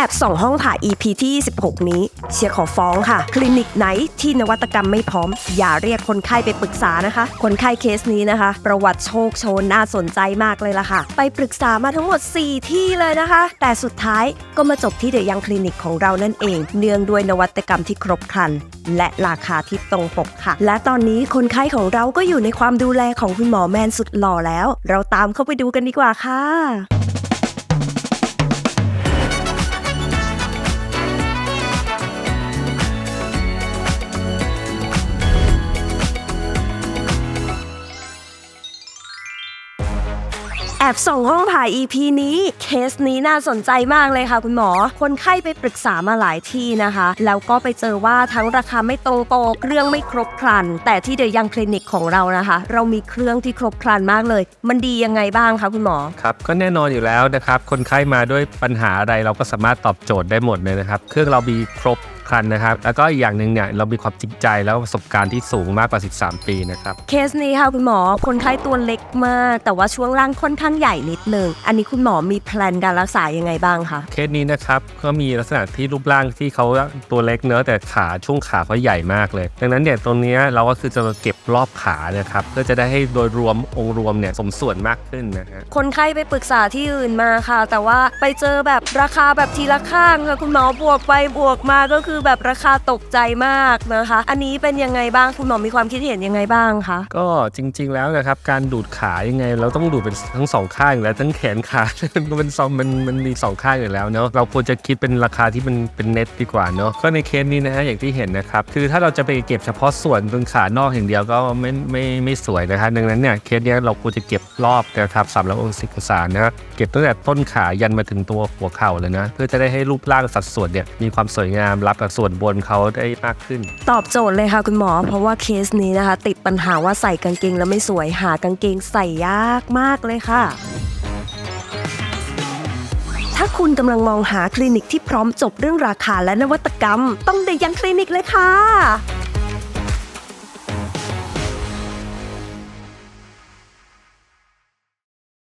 แอบส่องห้องผ่า EP ที่26นี้ เชียร์ขอฟ้องค่ะ คลินิกไหนที่นวัตกรรมไม่พร้อม อย่าเรียกคนไข้ไปปรึกษานะคะ คนไข้เคสนี้นะคะ ประวัติโชคโชนน่าสนใจมากเลยล่ะค่ะ ไปปรึกษามาทั้งหมด 4 ที่เลยนะคะ แต่สุดท้ายก็มาจบที่เดยังคลินิกของเรานั่นเอง เนื่องด้วยนวัตกรรมที่ครบครัน และราคาที่ตรงปกค่ะ และตอนนี้คนไข้ของเราก็อยู่ในความดูแลของคุณหมอแมนสุดหล่อแล้ว เราตามเข้าไปดูกันดีกว่าค่ะ แอบส่งห้องผ่า EP นี้ เคสนี้น่าสนใจมากเลยค่ะคุณหมอ คนไข้ไปปรึกษามาหลายที่นะคะ แล้วก็ไปเจอว่าทั้งราคาไม่ตรงปกเครื่องไม่ครบครัน แต่ที่เดยังคลินิกของเรานะคะ เรามีเครื่องที่ครบครันมากเลย มันดียังไงบ้างคะคุณหมอ ครับ ก็แน่นอนอยู่แล้วนะครับ คนไข้มาด้วยปัญหาอะไรเราก็สามารถตอบโจทย์ได้หมดเลยนะครับ เครื่องเรามีครบ ครันนะครับ แล้วก็อีกอย่างหนึ่งเนี่ยเรามีความจริงใจแล้วก็ประสบการณ์ที่สูงมากกว่า 13 ปีนะครับ เคสนี้ค่ะคุณหมอคนไข้ตัวเล็กมาก แต่ว่าช่วงล่างค่อนข้างใหญ่นิดนึง อันนี้คุณหมอมีแพลนการรักษายังไงบ้างคะ เคสนี้นะครับก็มีลักษณะที่รูปร่างที่เขาตัวเล็กเนื้อะแต่ขาช่วงขาเขาใหญ่มากเลย ดังนั้นเนี่ยตรงเนี้ยเราก็คือจะมาเก็บรอบขานะครับเพื่อจะได้ให้โดยรวมองค์รวมเนี่ยสมส่วนมากขึ้นนะฮะคนไข้ไปปรึกษาที่อื่นมาค่ะ แต่ว่าไปเจอแบบราคาแบบทีละข้างค่ะคุณหมอบวกไปบวกมาก็คือือแบบราคาตกใจมากนะคะ อันนี้เป็นยังไงบ้างคุณหมอมีความคิดเห็นยังไงบ้างคะก็จริง ๆ แล้วนะครับการดูดขายังไง เราต้องดูดเป็นทั้งสองข้างอยู่แล้วทั้งแขนขา มันเป็นสองมันมันมีสองข้างอยู่แล้วเนาะเราควรจะคิดเป็นราคาที่มันเป็นเน็ตดีกว่าเนาะก็ในเคสนี้นะฮะอย่างที่เห็นนะครับคือถ้าเราจะไปเก็บเฉพาะส่วนตรงขานอกอย่างเดียวก็ไม่ไม่ไม่สวยนะครับดังนั้นเนี่ยเคสเนี้ยเราควรจะเก็บรอบนะครับสามร้อยองศานะเก็บตั้งแต่ต้นขายันมาถึงตัวหัวเข่าเลยนะเพื่อจะได้ให้รูปร่างสัดส่วนเนี่ยมีความสวยงามรับกับส่วนบนเขาได้มากขึ้น ตอบโจทย์เลยค่ะคุณหมอ เพราะว่าเคสนี้นะคะ ติดปัญหาว่าใส่กางเกงแล้วไม่สวยหากางเกงใส่ยากมากเลยค่ะถ้าคุณกำลังมองหาคลินิกที่พร้อมจบเรื่องราคาและนวัตกรรม ต้องเดยังคลินิกเลยค่ะ